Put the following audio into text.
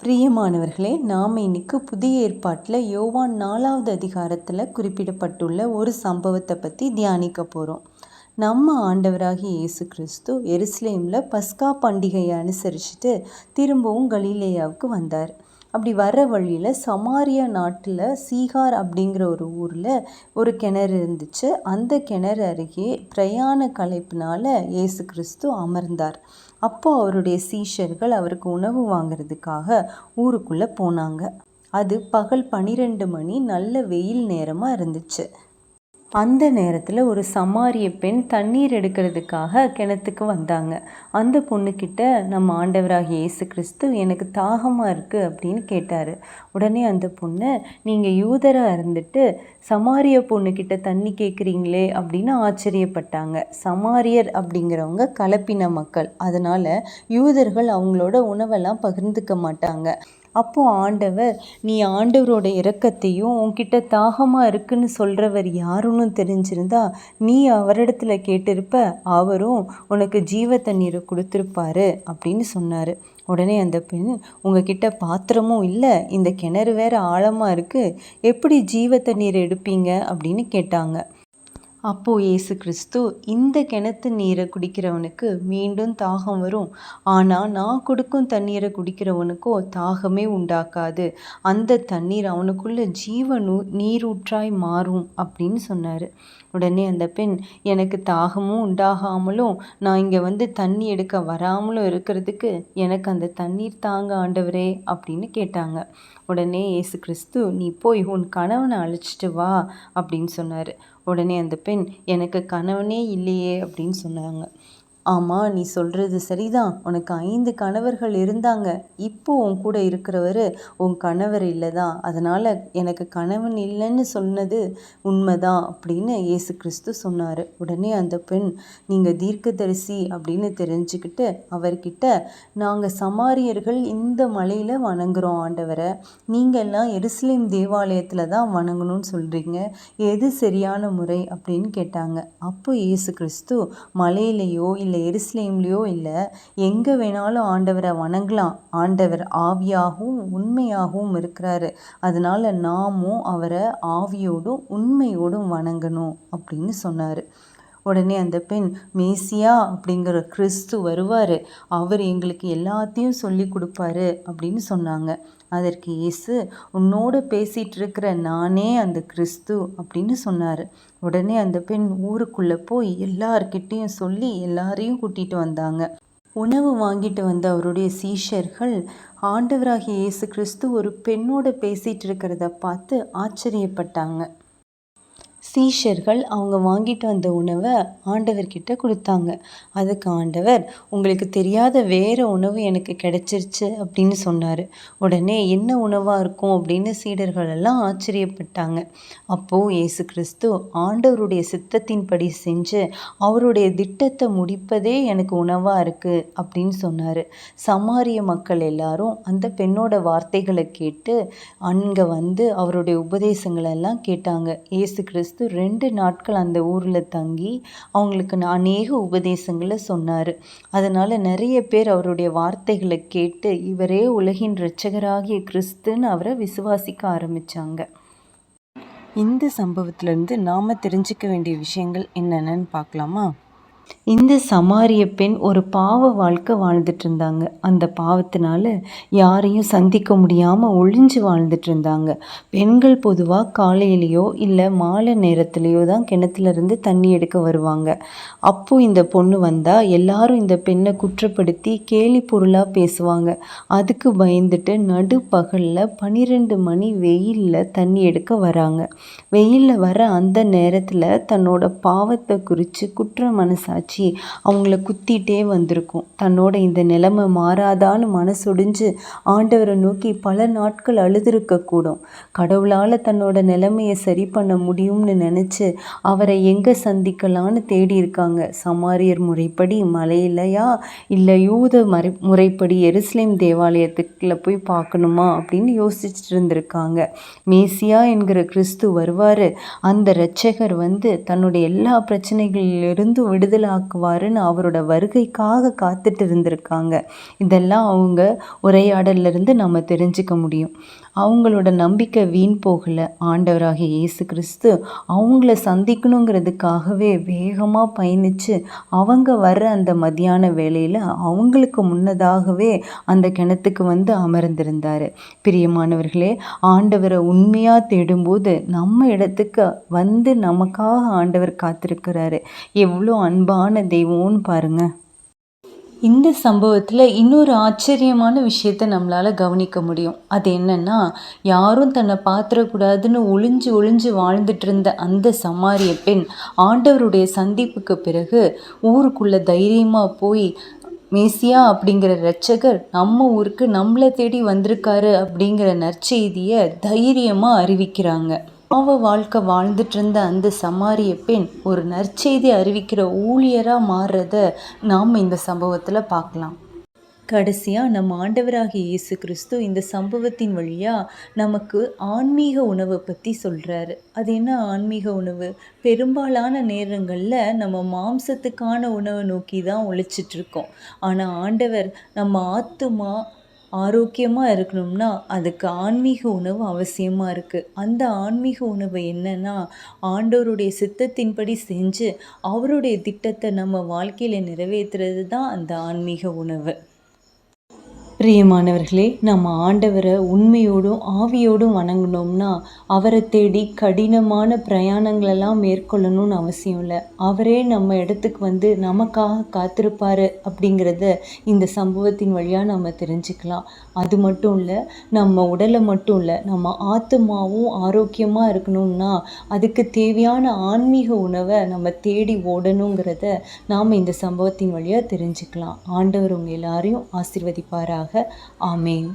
பிரியமானவர்களே நாம் இன்னைக்கு புதிய ஏற்பாட்டில் யோவான் நாலாவது அதிகாரத்தில் குறிப்பிடப்பட்டுள்ள ஒரு சம்பவத்தை பற்றி தியானிக்க போகிறோம் நம்ம ஆண்டவராகி இயேசு கிறிஸ்து எருசலேமில் பஸ்கா பண்டிகையை அனுசரிச்சுட்டு திரும்பவும் கலீலேயாவுக்கு வந்தார். அப்படி வர்ற வழியில் சமாரியா நாட்டில் சீகார் அப்படிங்கிற ஒரு ஊரில் ஒரு கிணறு இருந்துச்சு. அந்த கிணறு அருகே பிரயாண கலைப்பினால் இயேசு கிறிஸ்து அமர்ந்தார். அப்போ அவருடைய சீஷர்கள் அவருக்கு உணவு வாங்கிறதுக்காக ஊருக்குள்ளே போனாங்க. அது பகல் பனிரெண்டு மணி நல்ல வெயில் நேரமாக இருந்துச்சு. அந்த நேரத்தில் ஒரு சமாரிய பெண் தண்ணீர் எடுக்கிறதுக்காக கிணத்துக்கு வந்தாங்க. அந்த பொண்ணுக்கிட்ட நம்ம ஆண்டவராக இயேசு கிறிஸ்து எனக்கு தாகமாக இருக்குது அப்படின்னு கேட்டார். உடனே அந்த பொண்ணு நீங்கள் யூதராக இருந்துட்டு சமாரிய பொண்ணுக்கிட்ட தண்ணி கேட்குறீங்களே அப்படின்னு ஆச்சரியப்பட்டாங்க. சமாரியர் அப்படிங்கிறவங்க கலப்பின மக்கள். அதனால் யூதர்கள் அவங்களோட உணவெல்லாம் பகிர்ந்துக்க மாட்டாங்க. அப்போ ஆண்டவர் நீ ஆண்டவரோட இரக்கத்தையும் உன்கிட்ட தாகமாக இருக்குன்னு சொல்கிறவர் யாருன்னு தெரிஞ்சிருந்தா நீ அவரிடத்துல கேட்டிருப்ப அவரும் உனக்கு ஜீவ தண்ணீரை கொடுத்துருப்பாரு அப்படின்னு சொன்னார். உடனே அந்த பெண் உங்ககிட்ட பாத்திரமும் இல்லை இந்த கிணறு வேற ஆழமாக இருக்குது எப்படி ஜீவ தண்ணீர் எடுப்பீங்க? அப்படின்னு கேட்டாங்க. அப்போ இயேசு கிறிஸ்து இந்த கிணத்து நீரை குடிக்கிறவனுக்கு மீண்டும் தாகம் வரும். ஆனால் நான் கொடுக்கும் தண்ணீரை குடிக்கிறவனுக்கோ தாகமே உண்டாக்காது. அந்த தண்ணீர் அவனுக்குள்ள ஜீவனு நீரூற்றாய் மாறும் அப்படின்னு சொன்னார். உடனே அந்த பெண் எனக்கு தாகமும் உண்டாகாமலும் நான் இங்கே வந்து தண்ணி எடுக்க வராமலும் இருக்கிறதுக்கு எனக்கு அந்த தண்ணீர் தாங்க ஆண்டவரே அப்படின்னு கேட்டாங்க. உடனே இயேசு கிறிஸ்து நீ போய் உன் கணவனை அழைச்சிட்டு வா அப்படின்னு சொன்னார். உடனே அந்த பெண் எனக்கு கணவனே இல்லையே அப்படின்னு சொன்னாங்க. ஆமாம் நீ சொல்கிறது சரிதான். உனக்கு ஐந்து கணவர்கள் இருந்தாங்க. இப்போ உன் கூட இருக்கிறவர் உன் கணவர் இல்லை தான் அதனால் எனக்கு கணவன் இல்லைன்னு சொன்னது உண்மைதான் அப்படின்னு இயேசு கிறிஸ்து சொன்னார். உடனே அந்த பெண் நீங்கள் தீர்க்கதரிசி அப்படின்னு தெரிஞ்சுக்கிட்டு அவர்கிட்ட நாங்கள் சமாரியர்கள் இந்த மலையில் வணங்குறோம் ஆண்டவரை. நீங்கள்லாம் எருசலேம் தேவாலயத்தில் தான் வணங்கணும்னு சொல்கிறீங்க எது சரியான முறை? அப்படின்னு கேட்டாங்க. அப்போ இயேசு கிறிஸ்து மலையிலையோ இல்லை இல்லை எருசலேம்லேயோ இல்லை எங்கே வேணாலும் ஆண்டவரை வணங்கலாம். ஆண்டவர் ஆவியாகவும் உண்மையாகவும் இருக்கிறாரு. அதனால் நாமும் அவரை ஆவியோடும் உண்மையோடும் வணங்கணும் அப்படின்னு சொன்னார். உடனே அந்த பெண் மேசியா அப்படிங்கிற கிறிஸ்து வருவார். அவர் எங்களுக்கு எல்லாத்தையும் சொல்லி கொடுப்பாரு அப்படின்னு சொன்னாங்க. அதற்கு இயேசு உன்னோடு பேசிகிட்டு இருக்கிற நானே அந்த கிறிஸ்து அப்படின்னு சொன்னார். உடனே அந்த பெண் ஊருக்குள்ளே போய் எல்லார்கிட்டேயும் சொல்லி எல்லாரையும் கூட்டிகிட்டு வந்தாங்க. உணவு வாங்கிட்டு வந்த அவருடைய சீஷர்கள் ஆண்டவராகிய இயேசு கிறிஸ்து ஒரு பெண்ணோட பேசிகிட்டு இருக்கிறத பார்த்து ஆச்சரியப்பட்டாங்க. சீஷர்கள் அவங்க வாங்கிட்டு வந்த உணவை ஆண்டவர்கிட்ட கொடுத்தாங்க. அதுக்கு ஆண்டவர் உங்களுக்கு தெரியாத வேறு உணவு எனக்கு கிடைச்சிருச்சு அப்படின்னு சொன்னார். உடனே என்ன உணவாக இருக்கும்? அப்படின்னு சீடர்கள் எல்லாம் ஆச்சரியப்பட்டாங்க. அப்போது இயேசு கிறிஸ்து ஆண்டவருடைய சித்தத்தின்படி செஞ்சு அவருடைய திட்டத்தை முடிப்பதே எனக்கு உணவாக இருக்குது அப்படின்னு சொன்னார். சமாரிய மக்கள் எல்லாரும் அந்த பெண்ணோட வார்த்தைகளை கேட்டு அங்கே வந்து அவருடைய உபதேசங்களெல்லாம் கேட்டாங்க. இயேசு கிறிஸ்து ரெண்டு நாட்கள் அந்த ஊரில் தங்கி அவங்களுக்கு அநேக உபதேசங்களை சொன்னார். அதனால் நிறைய பேர் அவருடைய வார்த்தைகளை கேட்டு இவரே உலகின் இரட்சகராகிய கிறிஸ்துன்னு அவரை விசுவாசிக்க ஆரம்பித்தாங்க இந்த சம்பவத்திலேருந்து நாம் தெரிஞ்சுக்க வேண்டிய விஷயங்கள் என்னென்னு பார்க்கலாமா? இந்த சமாரிய பெண் ஒரு பாவ வாழ்க்கை வாழ்ந்துட்டு இருந்தாங்க அந்த பாவத்தினால யாரையும் சந்திக்க முடியாமல் ஒளிஞ்சு வாழ்ந்துட்டு இருந்தாங்க பெண்கள் பொதுவாக காலையிலேயோ இல்லை மாலை நேரத்துலேயோ தான் கிணத்துலேருந்து தண்ணி எடுக்க வருவாங்க. அப்போது இந்த பொண்ணு வந்தால் எல்லாரும் இந்த பெண்ணை குற்றப்படுத்தி கேலி பொருளாக பேசுவாங்க. அதுக்கு பயந்துட்டு நடு பகலில் பன்னிரெண்டு மணி வெயிலில் தண்ணி எடுக்க வராங்க. வெயிலில் வர அந்த நேரத்தில் தன்னோட பாவத்தை குறித்து குற்ற மனசாட்சி ஆச்சு அவங்கள குத்திட்டே வந்திருக்கும். தன்னோட இந்த நிலைமை மாறாதான்னு மனசொடிஞ்சு ஆண்டவரை நோக்கி பல நாட்கள் அழுதுருக்கக்கூடும் கடவுளால் தன்னோட நிலைமையை சரி பண்ண முடியும்னு நினச்சி அவரை எங்கே சந்திக்கலான்னு தேடி இருக்காங்க சமாரியர் முறைப்படி மலையிலையா இல்லை யூத மறை முறைப்படி எருசலேம் தேவாலயத்துக்குள்ள போய் பார்க்கணுமா? அப்படின்னு யோசிச்சுட்டு இருந்திருக்காங்க. மேசியா என்கிற கிறிஸ்து வருவார். அந்த இரட்சகர் வந்து தன்னுடைய எல்லா பிரச்சனைகளிலிருந்தும் விடுதலை உண்டாக்குவாருன்னு அவரோட வருகைக்காக காத்துட்டு இருந்திருக்காங்க. இதெல்லாம் அவங்க உரையாடலிருந்து நம்ம தெரிஞ்சுக்க முடியும். அவங்களோட நம்பிக்கை வீண் போகலை. ஆண்டவராகிய இயேசு கிறிஸ்து அவங்கள சந்திக்கணுங்கிறதுக்காகவே வேகமாக பயணித்து அவங்க வர்ற அந்த மதியான வேலையில் அவங்களுக்கு முன்னதாகவே அந்த கிணத்துக்கு வந்து அமர்ந்திருந்தார். பிரியமானவர்களே ஆண்டவரை உண்மையாக தேடும்போது நம்ம இடத்துக்கு வந்து நமக்காக ஆண்டவர் காத்திருக்கிறாரு. எவ்வளோ அன்பான தெய்வம்னு பாருங்கள் இந்த சம்பவத்தில் இன்னொரு ஆச்சரியமான விஷயத்தை நம்மளால் கவனிக்க முடியும். அது என்னென்னா யாரும் தன்னை பாத்திரக்கூடாதுன்னு ஒளிஞ்சு ஒளிஞ்சு வாழ்ந்துட்டு இருந்த அந்த சமாரிய பெண் ஆண்டவருடைய சந்திப்புக்கு பிறகு ஊருக்குள்ளே தைரியமாக போய் மேசியா அப்படிங்கிற ரட்சகர் நம்ம ஊருக்கு நம்மளை தேடி வந்திருக்காரு அப்படிங்கிற நற்செய்தியை தைரியமாக அறிவிக்கிறாங்க. பாவ வாழ்க்கை வாழ்ந்துட்டு இருந்த அந்த சமாரிய பெண் ஒரு நற்செய்தி அறிவிக்கிற ஊழியராக மாறுறத நாம் இந்த சம்பவத்தில் பார்க்கலாம். கடைசியாக நம்ம ஆண்டவராகிய இயேசு கிறிஸ்து இந்த சம்பவத்தின் வழியாக நமக்கு ஆன்மீக உணவை பற்றி சொல்கிறாரு அது என்ன ஆன்மீக உணவு? பெரும்பாலான நேரங்களில் நம்ம மாம்சத்துக்கான உணவை நோக்கி தான் உழைச்சிட்ருக்கோம் ஆனால் ஆண்டவர் நம்ம ஆத்துமா ஆரோக்கியமாக இருக்கணும்னா அதுக்கு ஆன்மீக உணவு அவசியமாக இருக்குது அந்த ஆன்மீக உணவு என்னன்னா ஆண்டவருடைய சித்தத்தின்படி செஞ்சு அவருடைய திட்டத்தை நம்ம வாழ்க்கையில் நிறைவேற்றுறது தான் அந்த ஆன்மீக உணவு. பிரியமானவர்களே நம்ம ஆண்டவரை உண்மையோடும் ஆவியோடும் வணங்கினோம்னா அவரை தேடி கடினமான பிரயாணங்களெல்லாம் மேற்கொள்ளணும்னு அவசியம் இல்லை. அவரே நம்ம இடத்துக்கு வந்து நமக்காக காத்திருப்பார் அப்படிங்கிறத இந்த சம்பவத்தின் வழியாக நம்ம தெரிஞ்சுக்கலாம். அது மட்டும் இல்லை நம்ம உடலை மட்டும் இல்லை நம்ம ஆத்மாவும் ஆரோக்கியமாக இருக்கணும்னா அதுக்கு தேவையான ஆன்மீக உணவை நம்ம தேடி ஓடணுங்கிறத நாம் இந்த சம்பவத்தின் வழியாக தெரிஞ்சுக்கலாம். ஆண்டவர் உங்கள் எல்லாரையும் ஆசிர்வதிப்பாராக. ஆமேன்.